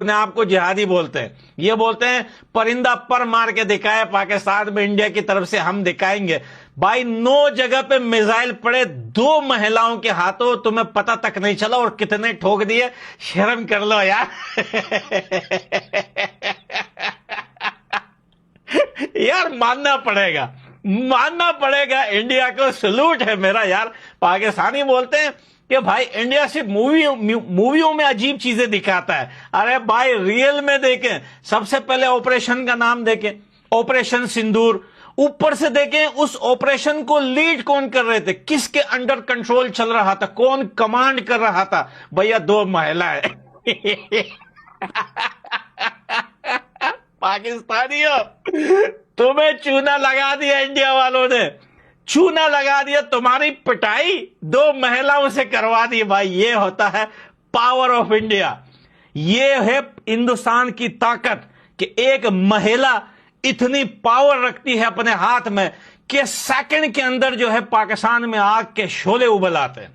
اپنے آپ کو جہادی بولتے ہیں۔ یہ بولتے ہیں، پرندہ پر مار کے دکھائے، پاکستان میں انڈیا کی طرف سے ہم دکھائیں گے۔ بھائی، نو جگہ پہ میزائل پڑے، دو مہلاؤں کے ہاتھوں تمہیں پتہ تک نہیں چلا اور کتنے ٹھوک دیے۔ شرم کر لو یار۔ یار، ماننا پڑے گا۔ ماننا پڑے گا۔ انڈیا کو سلوٹ ہے میرا یار۔ پاکستانی بولتے ہیں کہ بھائی انڈیا صرف مووی موویوں میں عجیب چیزیں دکھاتا ہے۔ ارے بھائی ریل میں دیکھیں، سب سے پہلے آپریشن کا نام دیکھیں۔ آپریشن سندور۔ اوپر سے دیکھیں، اس آپریشن کو لیڈ کون کر رہے تھے؟ کس کے انڈر کنٹرول چل رہا تھا؟ کون کمانڈ کر رہا تھا؟ بھیا دو مہیلا ہے۔ پاکستانیوں، تمہیں چونا لگا دیا انڈیا والوں نے۔ چونا لگا دیا، تمہاری پٹائی دو مہیلاؤں سے کروا دی۔ بھائی، یہ ہوتا ہے پاور آف انڈیا یہ ہے ہندوستان کی طاقت کہ ایک مہیلا اتنی پاور رکھتی ہے اپنے ہاتھ میں کہ سیکنڈ کے اندر جو ہے پاکستان میں آگ کے شولے ابلاتے ہیں۔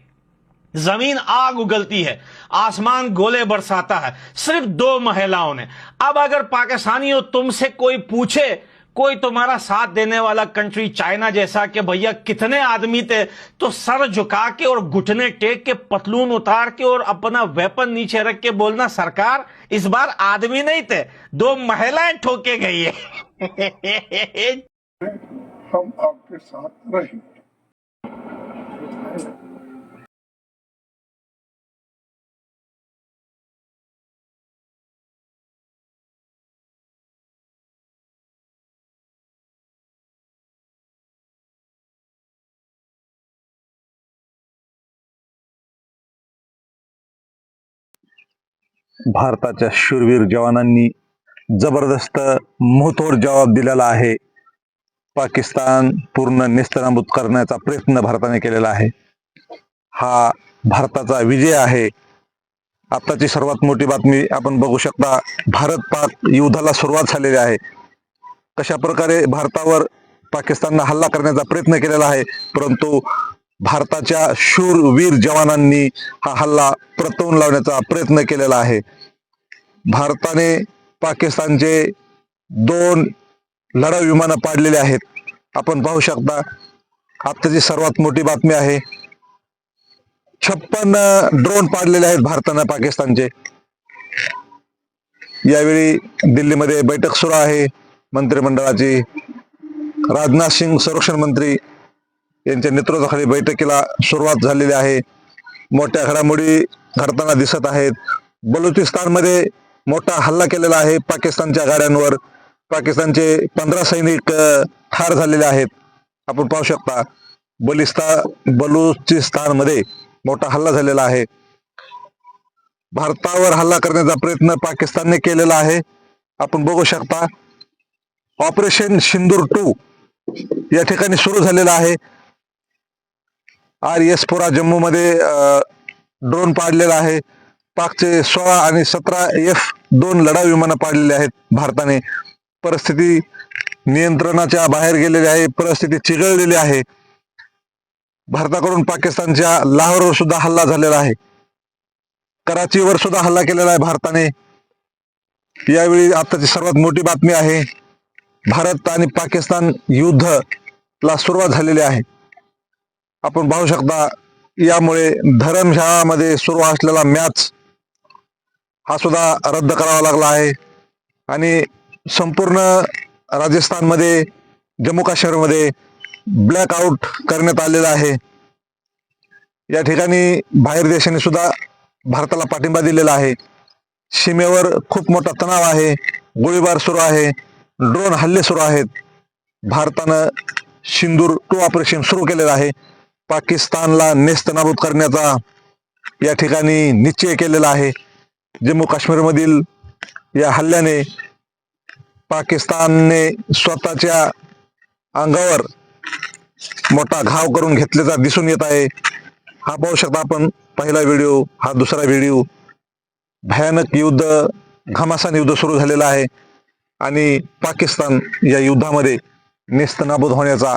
زمین آگ اگلتی ہے، آسمان گولے برساتا ہے، صرف دو مہیلاؤں نے۔ اب اگر پاکستانیوں تم سے کوئی پوچھے کوئی تمہارا ساتھ دینے والا کنٹری چائنا جیسا کہ بھیا کتنے آدمی تھے تو سر جھکا کے اور گھٹنے ٹیک کے پتلون اتار کے اور اپنا ویپن نیچے رکھ کے بولنا، سرکار، اس بار آدمی نہیں تھے، دو محلائیں ٹھوکے گئی ہے ہم آپ کے ساتھ رہیں۔ भारताच्या शूरवीर जवानांनी जबरदस्त मुहतोड जवाब दिलेला आहे. पाकिस्तान पूर्ण नेस्तनाबूत करण्याचा प्रयत्न भारताने केलेला आहे. हा भारताचा विजय आहे. आताची सर्वात मोठी बातमी आपण बघू शकता भारत पाक युद्धाला सुरुवात झालेली आहे. कशा प्रकारे भारतावर पाकिस्ताननं हल्ला करण्याचा प्रयत्न केलेला आहे परंतु भारताच्या शूरवीर जवानांनी हा हल्ला परतवून लावण्याचा प्रयत्न केलेला आहे. भारताने पाकिस्तानचे दोन लढाऊ विमानं पाडलेले आहेत. आपण पाहू शकता आत्ताची सर्वात मोठी बातमी आहे छप्पन ड्रोन पाडलेले आहेत भारतानं पाकिस्तानचे. यावेळी दिल्लीमध्ये बैठक सुरू आहे. मंत्रिमंडळाची राजनाथ सिंग संरक्षण मंत्री यांच्या नेतृत्वाखाली बैठकीला सुरुवात झालेली आहे. मोठ्या घडामोडी घडताना दिसत आहेत. बलुचिस्तानमध्ये मोठा हल्ला केलेला आहे पाकिस्तानच्या गाड्यांवर. पाकिस्तानचे पंधरा सैनिक ठार झालेले आहेत. आपण पाहू शकता बलिस्ता बलुचिस्तानमध्ये मोठा हल्ला झालेला आहे. भारतावर हल्ला करण्याचा प्रयत्न पाकिस्तानने केलेला आहे. आपण बघू शकता ऑपरेशन सिंदूर टू या ठिकाणी सुरू झालेला आहे. आर एस पुरा जम्मू मध्ये ड्रोन पाडलेला आहे. पाकचे सोळा आणि सतरा एफ दोन लढाऊ विमानं पाडलेले आहेत भारताने. परिस्थिती नियंत्रणाच्या बाहेर गेलेली आहे परिस्थिती चिघळलेली आहे. भारताकडून पाकिस्तानच्या लाहोरवर सुद्धा हल्ला झालेला आहे. कराचीवर सुद्धा हल्ला केलेला आहे भारताने. यावेळी आताची सर्वात मोठी बातमी आहे भारत आणि पाकिस्तान युद्धला सुरुवात झालेली आहे. आपण पाहू शकता यामुळे धरमशाळामध्ये सुरू असलेला मॅच हा सुद्धा रद्द करावा लागला आहे. आणि संपूर्ण राजस्थानमध्ये जम्मू काश्मीरमध्ये ब्लॅकआउट करण्यात आलेला आहे. या ठिकाणी बाहेर देशाने सुद्धा भारताला पाठिंबा दिलेला आहे. सीमेवर खूप मोठा तणाव आहे. गोळीबार सुरू आहे. ड्रोन हल्ले सुरू आहेत. भारतानं सिंदूर टू ऑपरेशन सुरू केलेलं आहे. पाकिस्तानला नेस्तनाबूत करण्याचा या ठिकाणी निश्चय केलेला आहे. जम्मू काश्मीरमधील या हल्ल्याने पाकिस्तानने स्वतःच्या अंगावर मोठा घाव करून घेतल्याचा दिसून येत आहे. हा पाहू शकता आपण पहिला व्हिडिओ हा दुसरा व्हिडिओ. भयानक युद्ध घमासान युद्ध सुरू झालेलं आहे आणि पाकिस्तान या युद्धामध्ये नेस्तनाबूत होण्याचा